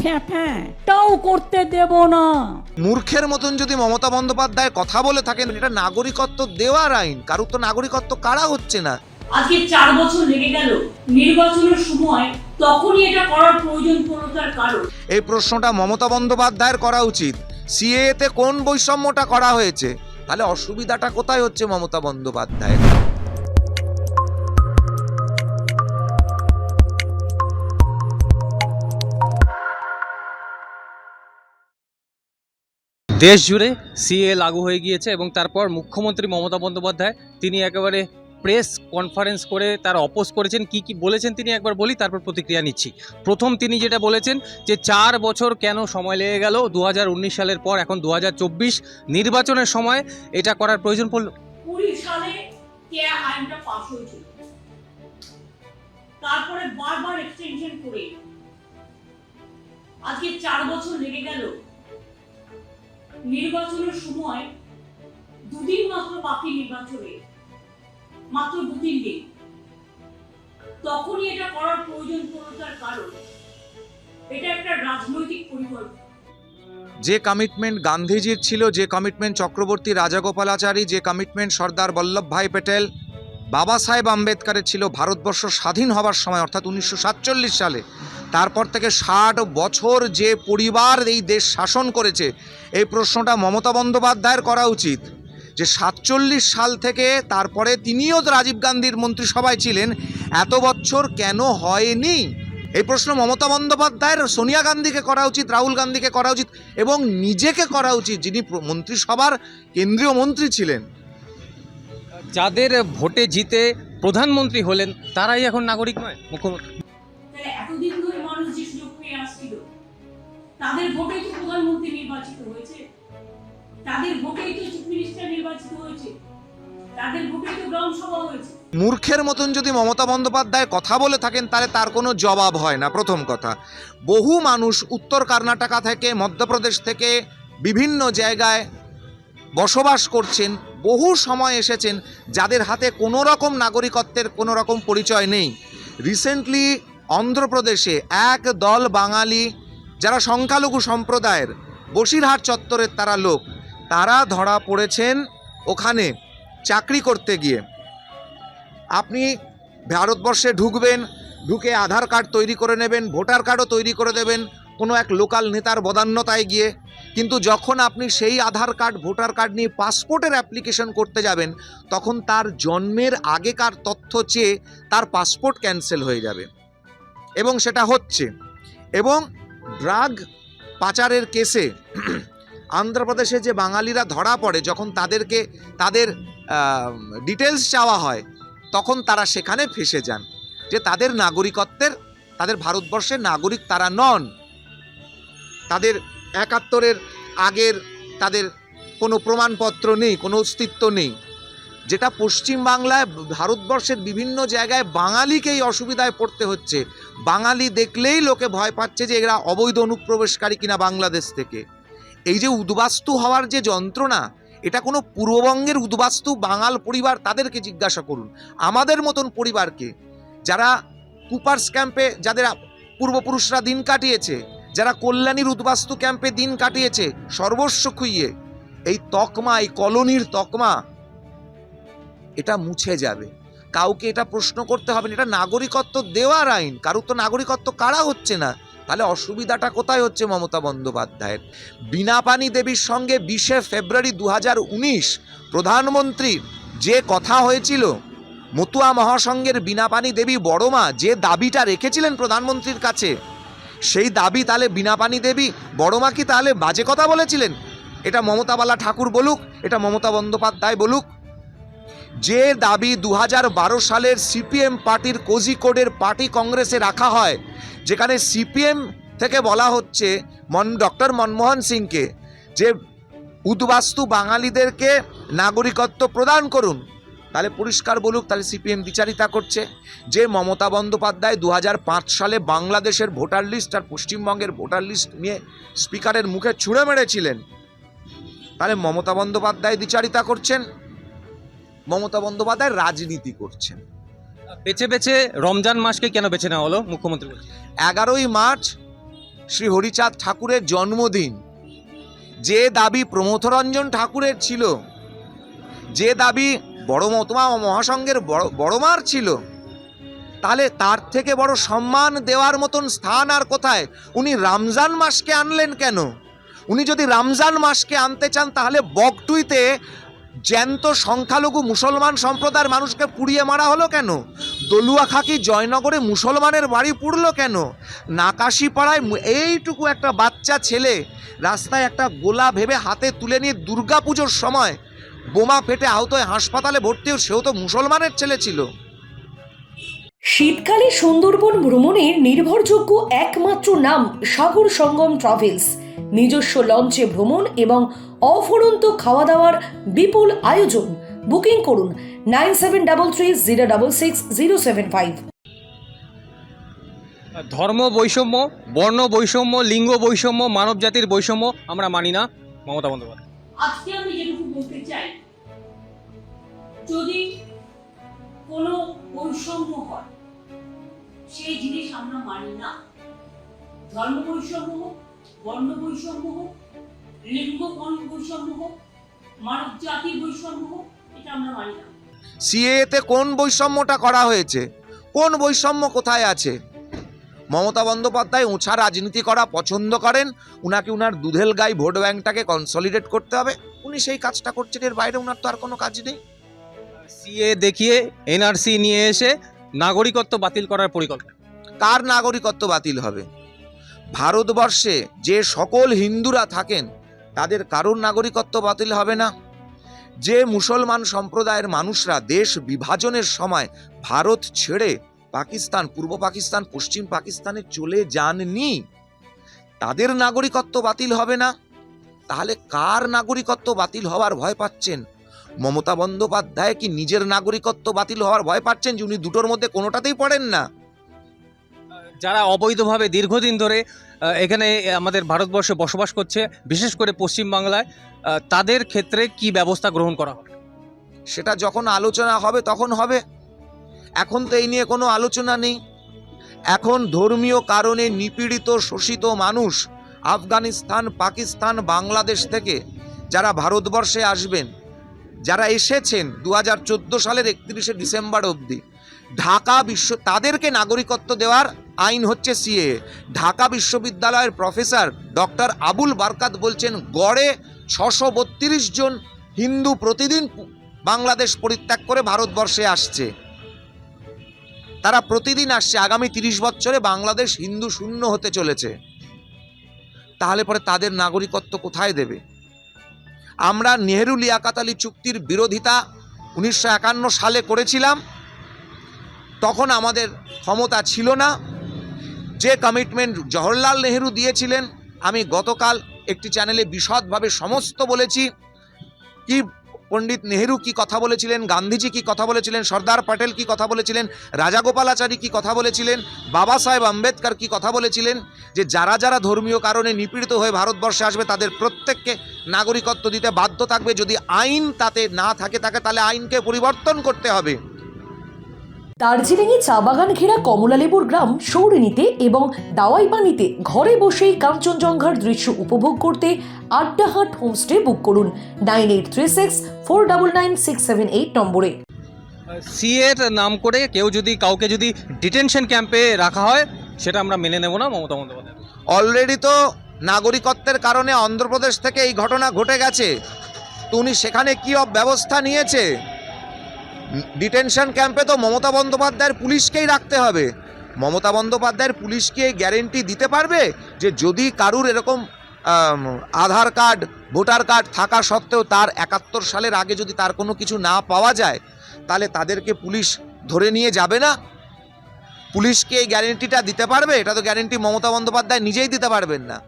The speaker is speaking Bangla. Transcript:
ফ্যাঁ ফ্যাঁ তাও করতে দেব না। মূর্খের মতন যদি মমতা বন্দ্যোপাধ্যায় কথা বলে থাকেন এটা নাগরিকত্ব দেওয়ার আইন। কারুর তো নাগরিকত্ব কারা হচ্ছে না? আজকে চার বছর লেগে গেল। নির্বাচনের সময় তখনই এটা করার প্রয়োজন পড়ল কারণ। এই প্রশ্নটা মমতা বন্দ্যোপাধ্যায়ের করা উচিত। সিএতে কোন বৈষম্যটা করা হয়েছে? তাহলে অসুবিধাটা কোথায় হচ্ছে মমতা বন্দ্যোপাধ্যায়ের? দেশ জুড়ে সিএ লাগু হয়ে গিয়েছে এবং তারপর মুখ্যমন্ত্রী মমতা বন্দ্যোপাধ্যায় তিনি একেবারে প্রেস কনফারেন্স করে তার অপোজ করেছেন। কি কি বলেছেন তিনি একবার বলি, তারপর প্রতিক্রিয়া নিচ্ছি। প্রথম তিনি যেটা বলেছেন যে চার বছর কেন সময় লেগে গেল? দু হাজার উনিশ সালের পর, এখন দু হাজার চব্বিশ নির্বাচনের সময় এটা করার প্রয়োজন পড়ল। তারপরে বারবার এক্সটেনশন করে। আজকে চার বছর লেগে গেল। নির্বাচনের সময় দুদিন মাত্র বাকি নির্বাচনে, মাত্র দু তিন দিন। তখনই এটা করার প্রয়োজন পড়ল তার কারণ, এটা একটা রাজনৈতিক পরিকল্পনা। যে কমিটমেন্ট গান্ধীজির ছিল, যে কমিটমেন্ট চক্রবর্তী রাজাগোপালাচারী, যে কমিটমেন্ট সর্দার বল্লভভাই প্যাটেল বাবা সাহেব আম্বেদকারের ছিল, ভারতবর্ষ স্বাধীন হবার সময়, অর্থাৎ উনিশশো সাতচল্লিশ সালে। তারপর থেকে ষাট বছর যে পরিবার এই দেশ শাসন করেছে এই প্রশ্নটা মমতা বন্দ্যোপাধ্যায়ের করা উচিত। যে সাতচল্লিশ সাল থেকে তারপরে তিনিও তো রাজীব গান্ধীর মন্ত্রিসভায় ছিলেন এত বছর কেন হয়নি? এই প্রশ্ন মমতা বন্দ্যোপাধ্যায়ের সোনিয়া গান্ধীকে করা উচিত রাহুল গান্ধীকে করা উচিত এবং নিজেকে করা উচিত যিনি মন্ত্রিসভার কেন্দ্রীয় মন্ত্রী ছিলেন। যাদের ভোটে জিতে প্রধানমন্ত্রী হলেন তারাই এখন নাগরিক নয় মুখ্যমন্ত্রী। তাদের ভোটেই তো প্রধানমন্ত্রী নির্বাচিত হয়েছে? তাদের ভোটেই তো চিফ মিনিস্টার নির্বাচিত হয়েছে? মূর্খের মতন যদি মমতা বন্দ্যোপাধ্যায় কথা বলে থাকেন, তাহলে তার কোনো জবাব হয় না, প্রথম কথা। বহু মানুষ উত্তর কর্ণাটকা থেকে, মধ্যপ্রদেশ থেকে বিভিন্ন জায়গায় বসবাস করছেন, বহু সময় এসেছেন, যাদের হাতে কোনো রকম নাগরিকত্বের কোনো রকম পরিচয় নেই। রিসেন্টলি অন্ধ্রপ্রদেশে এক দল বাঙালি যারা সংখ্যালঘু সম্প্রদায়ের বসিরহাট চত্বরের তারা লোক, তারা ধরা পড়েছেন ওখানে চাকরি করতে গিয়ে। আপনি ভারতবর্ষে ঢুকবেন, ঢুকে আধার কার্ড তৈরি করে নেবেন, ভোটার কার্ডও তৈরি করে দেবেন কোনো এক লোকাল নেতার বদান্যতায় গিয়ে। কিন্তু যখন আপনি সেই আধার কার্ড, ভোটার কার্ড নিয়ে পাসপোর্টের অ্যাপ্লিকেশন করতে যাবেন, তখন তার জন্মের আগেকার তথ্য চেয়ে তার পাসপোর্ট ক্যান্সেল হয়ে যাবে। এবং সেটা হচ্ছে। এবং ড্রাগ পাচারের কেসে অন্ধ্রপ্রদেশে যে বাঙালিরা ধরা পড়ে, যখন তাদেরকে, তাদের ডিটেলস চাওয়া হয়, তখন তারা সেখানে ফেসে যান। যে তাদের নাগরিকত্বের, তাদের ভারতবর্ষের নাগরিক তারা নন। তাদের একাত্তরের আগের, তাদের কোনো প্রমাণপত্র নেই, কোনো অস্তিত্ব নেই। যেটা পশ্চিমবাংলায় ভারতবর্ষের বিভিন্ন জায়গায় বাঙালিকেই অসুবিধায় পড়তে হচ্ছে। বাঙালি দেখলেই লোকে ভয় পাচ্ছে যে এরা অবৈধ অনুপ্রবেশকারী কিনা বাংলাদেশ থেকে। এই যে উদ্বাস্তু হওয়ার যে যন্ত্রণা, এটা কোনো পূর্ববঙ্গের উদ্বাস্তু বাঙাল পরিবার তাদেরকে জিজ্ঞাসা করুন। আমাদের মতন পরিবারকে, যারা কুপার্স ক্যাম্পে যাদের পূর্বপুরুষরা দিন কাটিয়েছে, যারা কল্যাণীর উদ্বাস্তু ক্যাম্পে দিন কাটিয়েছে, সর্বস্ব খুইয়ে, এই তকমা, এই কলোনির তকমা এটা মুছে যাবে। কাউকে এটা প্রশ্ন করতে হবে না, এটা নাগরিকত্ব দেওয়ার আইন। কারুর তো নাগরিকত্ব কারা হচ্ছে না? তাহলে অসুবিধাটা কোথায় হচ্ছে মমতা বন্দ্যোপাধ্যায়ের? বিনাপানি দেবীর সঙ্গে বিশে ফেব্রুয়ারি দু উনিশ প্রধানমন্ত্রীর যে কথা হয়েছিল, মতুয়া মহাসংঘের বিনাপানি দেবী বড়মা যে দাবিটা রেখেছিলেন প্রধানমন্ত্রীর কাছে, সেই দাবি তাহলে বিনাপানি দেবী বড়মা কি তাহলে বাজে কথা বলেছিলেন? এটা মমতাবালা ঠাকুর বলুক, এটা মমতা বন্দ্যোপাধ্যায় বলুক যে দাবি দু হাজার বারো সালের সিপিএম পার্টির কোজিকোডের পার্টি কংগ্রেসে রাখা হয়, যেখানে সিপিএম থেকে বলা হচ্ছে মন, ডক্টর মনমোহন সিংকে যে উদ্বাস্তু বাঙালিদেরকে নাগরিকত্ব প্রদান করুন, তাহলে পরিষ্কার বলুক, তাহলে সিপিএম বিচারিতা করছে। যে মমতা বন্দ্যোপাধ্যায় দু হাজার পাঁচ সালে বাংলাদেশের ভোটার লিস্ট আর পশ্চিমবঙ্গের ভোটার লিস্ট নিয়ে স্পিকারের মুখে ছুঁড়ে মেরেছিলেন, তাহলে মমতা বন্দ্যোপাধ্যায় বিচারিতা করছেন। মমতা বন্দ্যোপাধ্যায় রাজনীতি করছেন। বেছে বেছে রমজান মাসকে কেন বেছে নেওয়া হলো? মুখ্যমন্ত্রী এগারোই মার্চ শ্রী হরিচাঁদ ঠাকুরের জন্মদিন। যে দাবি প্রমথরঞ্জন ঠাকুরের ছিল যে দাবি বড় মতমা মহাসংঘের বড় বড়মার ছিল তাহলে তার থেকে বড় সম্মান দেওয়ার মতন স্থান আর কোথায়? উনি রমজান মাসকে আনলেন কেন? উনি যদি রমজান মাসকে আনতে চান তাহলে বকটুইতে জ্যান্ত সংখ্যালঘু মুসলমান সম্প্রদায়ের মানুষকে পুড়িয়ে মারা হলো কেন? দলুয়া খাকি জয়নগরে মুসলমানের বাড়ি পুড়লো কেন? নাকাশিপাড়ায় এইটুকু একটা বাচ্চা ছেলে রাস্তায় একটা গোলা ভেবে হাতে তুলে নিয়ে দুর্গা পুজোর সময় বোমা ফেটে আহত হয়ে হাসপাতালে ভর্তি সেও তো মুসলমানের ছেলে ছিল। শীতকালে সুন্দরবন ভ্রমণের নির্ভরযোগ্য একমাত্র নাম সাগর সঙ্গম ট্রাভেলস। নিজস্ব লঞ্চে ভ্রমণ এবং অফুরন্ত খাওয়া দাওয়ার বিপুল আয়োজন। বুকিং করুন nine seven double three zero double six zero seven five. ধর্ম বৈষম্য বর্ণ বৈষম্য লিঙ্গ বৈষম্য মানব জাতির বৈষম্য আমরা মানি না। মমতা বন্দ্যোপাধ্যায়। আজকে আমি যেটুকু বলতে চাই যদি কোনো বৈষম্য হয় সেই জিনিস আমরা মানি না। ধর্ম বৈষম্য হোক বর্ণ বৈষম্য হোক লিঙ্গ বৈষম্য হোক মানব জাতির বৈষম্য হোক এটা আমরা মানি না। সিএতে কোন বৈষম্যটা করা হয়েছে? কোন বৈষম্য কোথায় আছে? মমতা বন্দ্যোপাধ্যায় উঁচা রাজনীতি করা পছন্দ করেন উনাকে উনার দুধেল গাই ভোট ব্যাংকটাকে কনসলিডেট করতে হবে। উনি সেই কাজটা করছেন এর বাইরে উনার তো আর কোনো কাজ নেই। সিএ দেখিয়ে এনআরসি নিয়ে এসে নাগরিকত্ব বাতিল করার পরিকল্পনা। কার নাগরিকত্ব বাতিল হবে? ভারতবর্ষে যে সকল হিন্দুরা থাকেন, তাদের কারোর নাগরিকত্ব বাতিল হবে না? যে মুসলমান সম্প্রদায়ের মানুষরা দেশ বিভাজনের সময় ভারত ছেড়ে পাকিস্তান, পূর্ব পাকিস্তান, পশ্চিম পাকিস্তানে চলে যাননি, তাদের নাগরিকত্ব বাতিল হবে না? তাহলে কার নাগরিকত্ব বাতিল হওয়ার ভয় পাচ্ছেন? মমতা বন্দ্যোপাধ্যায় কি নিজের নাগরিকত্ব বাতিল হওয়ার ভয় পাচ্ছেন যে উনি দুটোর মধ্যে কোনোটাতেই পড়েন না? যারা অবৈধভাবে দীর্ঘদিন ধরে এখানে আমাদের ভারতবর্ষে বসবাস করছে, বিশেষ করে পশ্চিমবাংলায় তাদের ক্ষেত্রে কি ব্যবস্থা গ্রহণ করা হবে? সেটা যখন আলোচনা হবে, তখন হবে। এখন তো এই নিয়ে কোনো আলোচনা নেই। এখন ধর্মীয় কারণে নিপীড়িত, শোষিত মানুষ আফগানিস্তান, পাকিস্তান, বাংলাদেশ থেকে যারা ভারতবর্ষে আসবেন, যারা এসেছেন দু হাজার চোদ্দ সালের একত্রিশে ডিসেম্বর অবধি, ঢাকা বিশ্ব, তাদেরকে নাগরিকত্ব দেওয়ার আইন হচ্ছে সিএ। ঢাকা বিশ্ববিদ্যালয়ের প্রফেসর ডক্টর আবুল বারকাত বলছেন, গড়ে ছশো বত্রিশ জন হিন্দু প্রতিদিন বাংলাদেশ পরিত্যাগ করে ভারতবর্ষে আসছে। তারা প্রতিদিন আসছে, আগামী তিরিশ বছরে বাংলাদেশ হিন্দু শূন্য হতে চলেছে। তাহলে পরে তাদের নাগরিকত্ব কোথায় দেবে? আমরা নেহেরু লিয়াকাত আলী চুক্তির বিরোধিতা উনিশশো একান্ন সালে করেছিলাম। তখন আমাদের ক্ষমতা ছিল না। যে কমিটমেন্ট জওহরলাল নেহেরু দিয়েছিলেন, আমি গতকাল একটি চ্যানেলে বিশদভাবে সমস্ত বলেছি। কি পণ্ডিত নেহেরু কি কথা বলেছিলেন, গান্ধীজি কি কথা বলেছিলেন, সর্দার প্যাটেল কি কথা বলেছিলেন রাজাগোপালাচারী কি কথা বলেছিলেন, বাবা সাহেব আম্বেদকর কি কথা বলেছিলেন, যে যারা যারা ধর্মীয় কারণে নিপীড়িত হয়ে ভারতবর্ষে আসবে, তাদের প্রত্যেককে নাগরিকত্ব দিতে বাধ্য থাকবে। যদি আইন তাতে না থাকে, তাকে তাহলে আইনকে পরিবর্তন করতে হবে। দার্জিলিংয়ে চা বাগান ঘেরা কমলালেবুর গ্রাম সৌরিনীতে এবং দাওয়াইপানিতে ঘরে বসেই কাঞ্চনজঙ্ঘার দৃশ্য উপভোগ করতে আড্ডাহাট হোমস্টে বুক করুন nine eight three six four double nine six seven eight নম্বরে। সিএর নাম করে কেউ যদি কাউকে যদি ডিটেনশন ক্যাম্পে রাখা হয় সেটা আমরা মেনে নেব না মমতা বন্দ্যোপাধ্যায়। অলরেডি তো নাগরিকত্বের কারণে অন্ধ্রপ্রদেশ থেকে এই ঘটনা ঘটে গেছে। তো উনি সেখানে কী অব- ব্যবস্থা নিয়েছে? ডিটেনশন ক্যাম্পে তো মমতা বন্দ্যোপাধ্যায়ের পুলিশকেই রাখতে হবে। মমতা বন্দ্যোপাধ্যায়ের পুলিশকে গ্যারেন্টি দিতে পারবে যে যদি কারুর এরকম আধার কার্ড, ভোটার কার্ড থাকা সত্ত্বেও তার একাত্তর সালের আগে যদি তার কোনো কিছু না পাওয়া যায়, তাহলে তাদেরকে পুলিশ ধরে নিয়ে যাবে না? পুলিশকে এই গ্যারেন্টিটা দিতে পারবে? এটা তো গ্যারেন্টি মমতা বন্দ্যোপাধ্যায় নিজেই দিতে পারবেন না।